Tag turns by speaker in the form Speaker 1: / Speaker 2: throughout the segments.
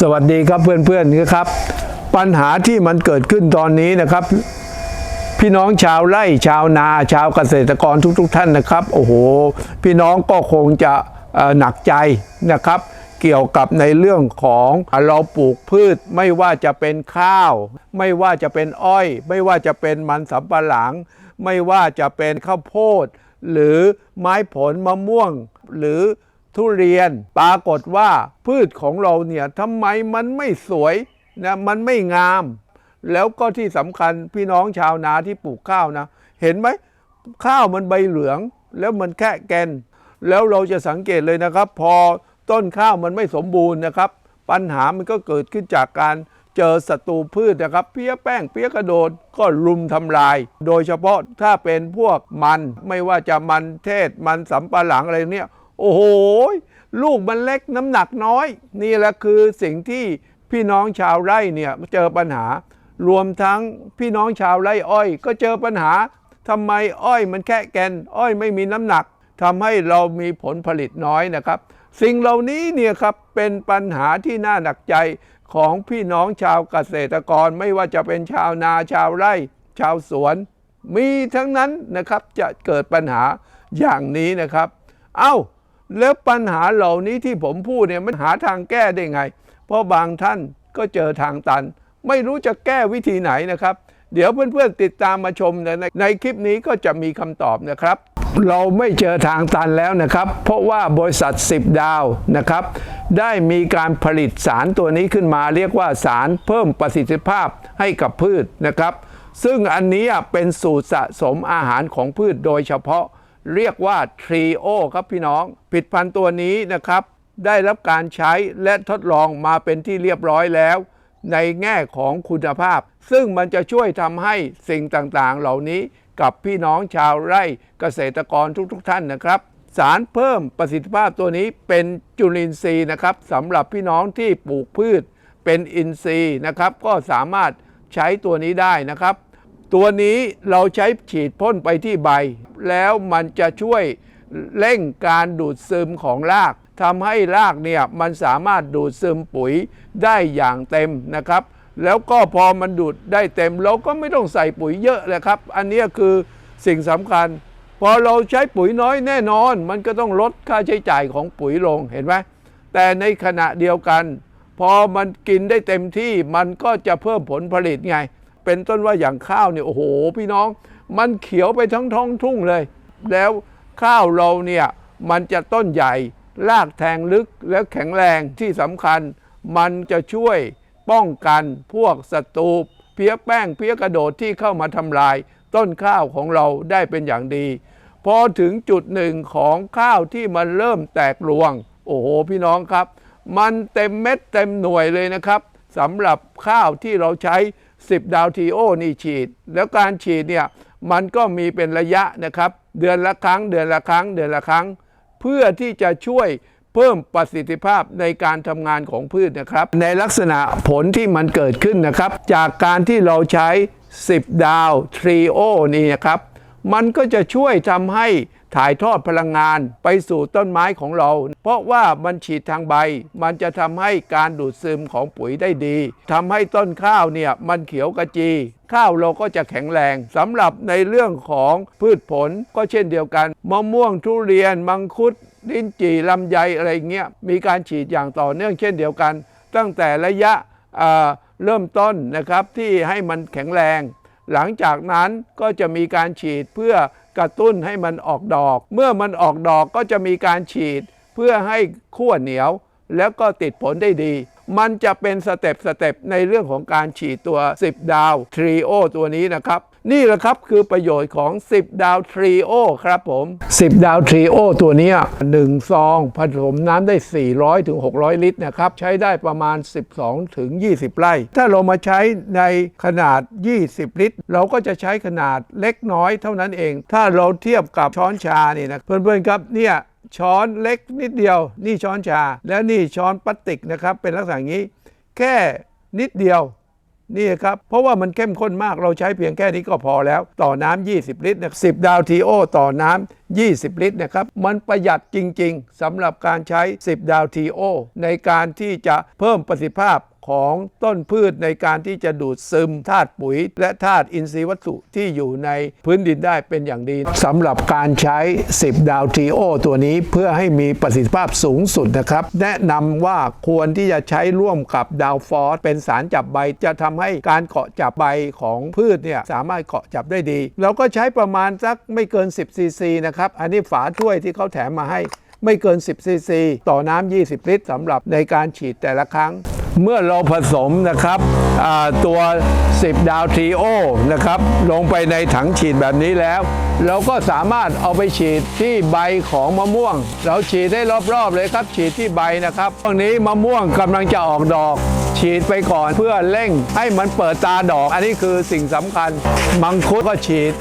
Speaker 1: สวัสดีครับเพื่อนๆครับ ปัญหาที่มันเกิดขึ้นตอนนี้นะครับ พี่น้องชาวไร่ชาวนาชาวเกษตรกรทุกๆทท่านนะครับ โอ้โห พี่น้องก็คงจะหนักใจนะครับ เกี่ยวกับในเรื่องของเราปลูกพืช ไม่ว่าจะเป็นข้าว ไม่ว่าจะเป็นอ้อย ไม่ว่าจะเป็นมันสำปะหลัง ไม่ว่าจะเป็นข้าวโพด หรือไม้ผลมะม่วงหรือ ทุเรียน ปรากฏว่าพืชของเราเนี่ยทำไมมันไม่สวยนะมันไม่งาม แล้วก็ที่สำคัญพี่น้องชาวนาที่ปลูกข้าวนะ เห็นไหมข้าวมันใบเหลือง แล้วมันแค่แกน แล้วเราจะสังเกตเลยนะครับ พอต้นข้าวมันไม่สมบูรณ์นะครับ ปัญหามันก็เกิดขึ้นจากการเจอศัตรูพืชนะครับ เพี้ยแป้งเพี้ยกระโดดก็รุมทำลาย โดยเฉพาะถ้าเป็นพวกมันไม่ว่าจะมันเทศมันสำปะหลังอะไรเนี่ย โอ้โห ลูกมันเล็กน้ำหนักน้อย นี่แหละคือสิ่งที่พี่น้องชาวไร่เนี่ยเจอปัญหา รวมทั้งพี่น้องชาวไร่อ้อย ก็เจอปัญหาทำไมอ้อยมันแค่แกน อ้อยไม่มีน้ำหนักทำให้เรามีผลผลิตน้อยนะครับ สิ่งเหล่านี้เนี่ยครับเป็นปัญหาที่น่าหนักใจของพี่น้องชาวเกษตรกรไม่ว่าจะเป็นชาวนาชาวไร่ ชาวสวน มีทั้งนั้นนะครับจะเกิดปัญหาอย่างนี้นะครับ เอ้า แล้วปัญหาเหล่านี้ที่ผมพูดเนี่ยมันหาทางแก้ได้ไง เพราะบางท่านก็เจอทางตัน ไม่รู้จะแก้วิธีไหนนะครับ เดี๋ยวเพื่อนๆติดตามมาชมในในคลิปนี้ก็จะมีคำตอบนะครับ เราไม่เจอทางตันแล้วนะครับ เพราะว่าบริษัท 10 ดาวนะครับ ได้มีการผลิตสารตัวนี้ขึ้นมาเรียกว่าสารเพิ่มประสิทธิภาพให้กับพืชนะครับ ซึ่งอันนี้เป็นสูตรสะสมอาหารของพืชโดยเฉพาะ เรียกว่าทรีโอครับพี่น้อง ผลิดพันตัวนี้นะครับ ได้รับการใช้และทดลองมาเป็นที่เรียบร้อยแล้ว ในแง่ของคุณภาพ ซึ่งมันจะช่วยทำให้สิ่งต่างๆ เหล่านี้กับพี่น้องชาวไร่เกษตรกรทุกๆทท่านนะครับ สารเพิ่มประสิทธิภาพตัวนี้เป็นจุลินทรีย์นะครับสำหรับพี่น้องที่ปลูกพืช เป็นอินทรีย์นะครับ ก็สามารถใช้ตัวนี้ได้นะครับ ตัวนี้เราใช้ฉีดพ่นไปที่ใบ แล้วมันจะช่วยเร่งการดูดซึมของรากทำให้รากเนี่ยมันสามารถดูดซึมปุ๋ยได้อย่างเต็มนะครับ แล้วก็พอมันดูดได้เต็ม เราก็ไม่ต้องใส่ปุ๋ยเยอะเลยครับ อันนี้คือสิ่งสำคัญ พอเราใช้ปุ๋ยน้อยแน่นอน มันก็ต้องลดค่าใช้จ่ายของปุ๋ยลงเห็นไหมแต่ในขณะเดียวกัน พอมันกินได้เต็มที่มันก็จะเพิ่มผลผลิตไง เป็นต้นว่าอย่างข้าวเนี่ยโอ้โห พี่น้องมันเขียวไปทั้งท้องทุ่งเลย แล้วข้าวเราเนี่ยมันจะต้นใหญ่รากแทงลึกแล้วแข็งแรงที่สำคัญ มันจะช่วยป้องกันพวกศัตรูเพี้ยแป้งเพี้ยกระโดดที่เข้ามาทำลาย ต้นข้าวของเราได้เป็นอย่างดี พอถึงจุดหนึ่งของข้าวที่มันเริ่มแตกรวง โอ้โหพี่น้องครับ มันเต็มเม็ดเต็มหน่วยเลยนะครับสำหรับข้าวที่เราใช้ 10 ดาวทีโอนี่ฉีด แล้วการฉีดเนี่ยมันก็มีเป็นระยะนะครับเดือนละครั้งเดือนละครั้งเดือนละครั้ง เพื่อที่จะช่วยเพิ่มประสิทธิภาพในการทำงานของพืชนะครับ ในลักษณะผลที่มันเกิดขึ้นนะครับ จากการที่เราใช้ 10 ดาวทรีโอนี่นะครับ มันก็จะช่วยทำให้ ถ่ายทอดพลังงานไปสู่ต้นไม้ของเรา เพราะว่ามันฉีดทางใบ มันจะทำให้การดูดซึมของปุ๋ยได้ดีทำให้ต้นข้าวเนี่ยมันเขียวกระจี ข้าวเราก็จะแข็งแรงสำหรับในเรื่องของพืชผลก็เช่นเดียวกันมะม่วงทุเรียน มังคุดลิ้นจี่ลำไยอะไรเงี้ยมีการฉีดอย่างต่อเนื่องเช่นเดียวกัน ตั้งแต่ระยะเริ่มต้นนะครับที่ให้มันแข็งแรง หลังจากนั้นก็จะมีการฉีดเพื่อ กระตุ้นให้มันออกดอก เมื่อมันออกดอกก็จะมีการฉีด เพื่อให้ขั้วเหนียว แล้วก็ติดผลได้ดี มันจะเป็นสเต็ปสเต็ปในเรื่องของการฉีดตัว 10 ดาวทรีโอตัวนี้นะครับ นี่แหละครับคือประโยชน์ของ 10 ดาวทรีโอครับผม 10 ดาวทรีโอตัวนี้1ซองผสมน้ำได้ 400ถึง600 ลิตรนะครับใช้ได้ประมาณ 12ถึง20 ไร่ ถ้าเรามาใช้ในขนาด 20 ลิตร เราก็จะใช้ขนาดเล็กน้อยเท่านั้นเอง ถ้าเราเทียบกับช้อนชานี่นะเพื่อนๆครับเนี่ยช้อนเล็กนิดเดียว นี่ช้อนชา แล้วนี่ช้อนพลาสติกนะครับเป็นลักษณะนี้ แค่นิดเดียว นี่ครับ เพราะว่ามันเข้มข้นมากเราใช้เพียงแค่นี้ก็พอแล้ว ต่อน้ำ20 ลิตรนะ10ดาวทีโอ ต่อน้ 20 ลิตรนะครับ มันประหยัดจริง ๆสำหรับการใช้ 10 ดาวทีโอในการที่จะเพิ่มประสิทธิภาพของต้นพืชในการที่จะดูดซึมธาตุปุ๋ย และธาตุอินทรีย์วัตถุที่อยู่ในพื้นดินได้เป็นอย่างดีสำหรับการใช้ 10 ดาวทีโอตัวนี้เพื่อให้มีประสิทธิภาพสูงสุดนะครับ แนะนำว่าควรที่จะใช้ร่วมกับดาวฟอสเป็นสารจับใบจะทำให้การเกาะจับใบของพืชเนี่ยสามารถเกาะจับได้ดี เราก็ใช้ประมาณสักไม่เกิน 10ซีซีนะครับครับ อันนี้ฝาถ้วยที่เขาแถมมาให้ไม่เกิน 10ซีซีต่อน้ำ 20 ลิตรสำหรับในการฉีดแต่ละครั้ง เมื่อเราผสมนะครับตัว 10 ดาวทีโอนะครับ ลงไปในถังฉีดแบบนี้แล้ว เราก็สามารถเอาไปฉีดที่ใบของมะม่วง เราฉีดได้รอบๆเลยครับ ฉีดที่ใบนะครับตรงนี้มะม่วงกำลังจะออกดอก ฉีดไปก่อนเพื่อเร่งให้มันเปิดตาดอก อันนี้คือสิ่งสำคัญ มังคุดก็ฉีด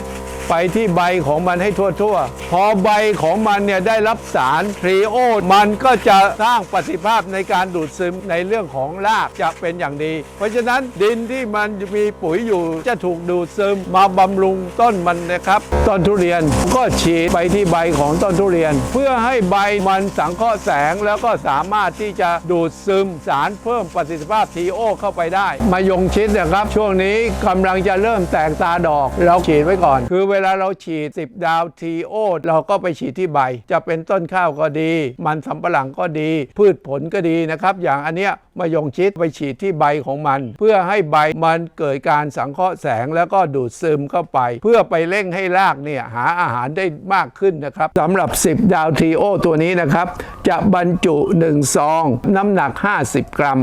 Speaker 1: ไปที่ใบของมันให้ทั่วๆ พอใบของมันเนี่ยได้รับสารทรีโอ มันก็จะสร้างประสิทธิภาพในการดูดซึมในเรื่องของรากจะเป็นอย่างดี เพราะฉะนั้นดินที่มันมีปุ๋ยอยู่จะถูกดูดซึมมาบำรุงต้นมันนะครับ ต้นทุเรียนก็ฉีดไปที่ใบของต้นทุเรียน เพื่อให้ใบมันสังเคราะห์แสงแล้วก็สามารถที่จะดูดซึมสารเพิ่มประสิทธิภาพทีโอเข้าไปได้ มายงชิดนะครับ ช่วงนี้กำลังจะเริ่มแตกตาดอก เราฉีดไว้ก่อน คือเววลาเราฉีด 10 ดาวทีโอเราก็ไปฉีดที่ใบ จะเป็นต้นข้าวก็ดี มันสำปะหลังก็ดี พืชผลก็ดีนะครับ อย่างอันเนี้ยมายงชิดไปฉีดที่ใบของมัน เพื่อให้ใบมันเกิดการสังเคราะห์แสงแล้วก็ดูดซึมเข้าไป เพื่อไปเร่งให้รากเนี่ยหาอาหารได้มากขึ้นนะครับสำหรับ 10 ดาวทีโอตัวนี้นะครับ จะบรรจุ 1 ซอง น้ำหนัก 50 กรัม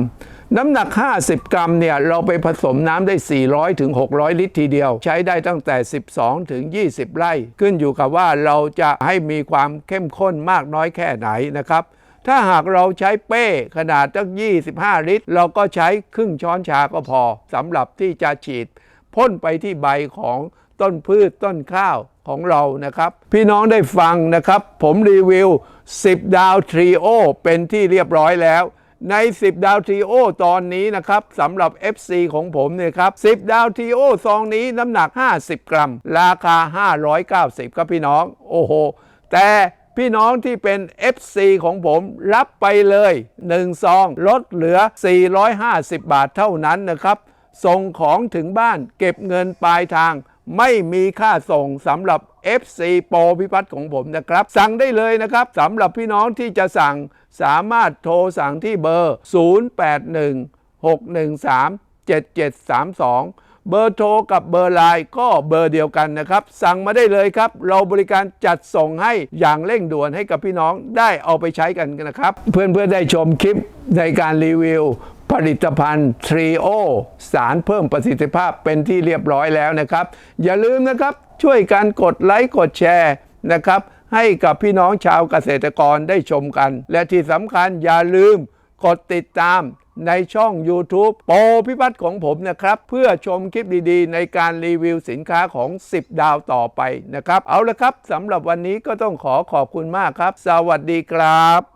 Speaker 1: น้ำหนัก 50 กรัมเนี่ยเราไปผสมน้ำได้ 400ถึง600 ลิตรทีเดียว ใช้ได้ตั้งแต่ 12ถึง20 ไร่ ขึ้นอยู่กับว่าเราจะให้มีความเข้มข้นมากน้อยแค่ไหนนะครับ ถ้าหากเราใช้เป้ขนาดตั้ง 25 ลิตร เราก็ใช้ครึ่งช้อนชาก็พอสำหรับที่จะฉีดพ่นไปที่ใบของต้นพืชต้นข้าวของเรานะครับ พี่น้องได้ฟังนะครับ ผมรีวิว 10 ดาวทรีโอเป็นที่เรียบร้อยแล้ว ใน 10 ดาวทีโอตอนนี้นะครับสำหรับ FC ของผมเนี่ยครับ 10 ดาวทีโอซองนี้น้ำหนัก 50 กรัม ราคา 590 ครับพี่น้อง โอ้โห แต่พี่น้องที่เป็น FC ของผมรับไปเลย 1 ซอง ลดเหลือ 450 บาทเท่านั้นนะครับ ส่งของถึงบ้านเก็บเงินปลายทาง ไม่มีค่าส่งสำหรับ FC โปรพิพัฒน์ของผมนะครับ สั่งได้เลยนะครับสำหรับพี่น้องที่จะสั่งสามารถโทรสั่งที่เบอร์ 0816137732เบอร์โทรกับเบอร์ไลน์ก็เบอร์เดียวกันนะครับ สั่งมาได้เลยครับ เราบริการจัดส่งให้อย่างเร่งด่วนให้กับพี่น้องได้เอาไปใช้กันนะครับ เพื่อนๆได้ชมคลิปในการรีวิว ผลิตภัณฑ์ทรีโอสารเพิ่มประสิทธิภาพเป็นที่เรียบร้อยแล้วนะครับ อย่าลืมนะครับช่วยกันกดไลค์กดแชร์นะครับ ให้กับพี่น้องชาวเกษตรกรได้ชมกัน และที่สำคัญอย่าลืมกดติดตามในช่อง YouTube โปรพิพัฒน์ของผมนะครับ เพื่อชมคลิปดีๆ ในการรีวิวสินค้าของ 10 ดาวต่อไปนะครับ เอาละครับสำหรับวันนี้ก็ต้องขอขอบคุณมากครับ สวัสดีครับ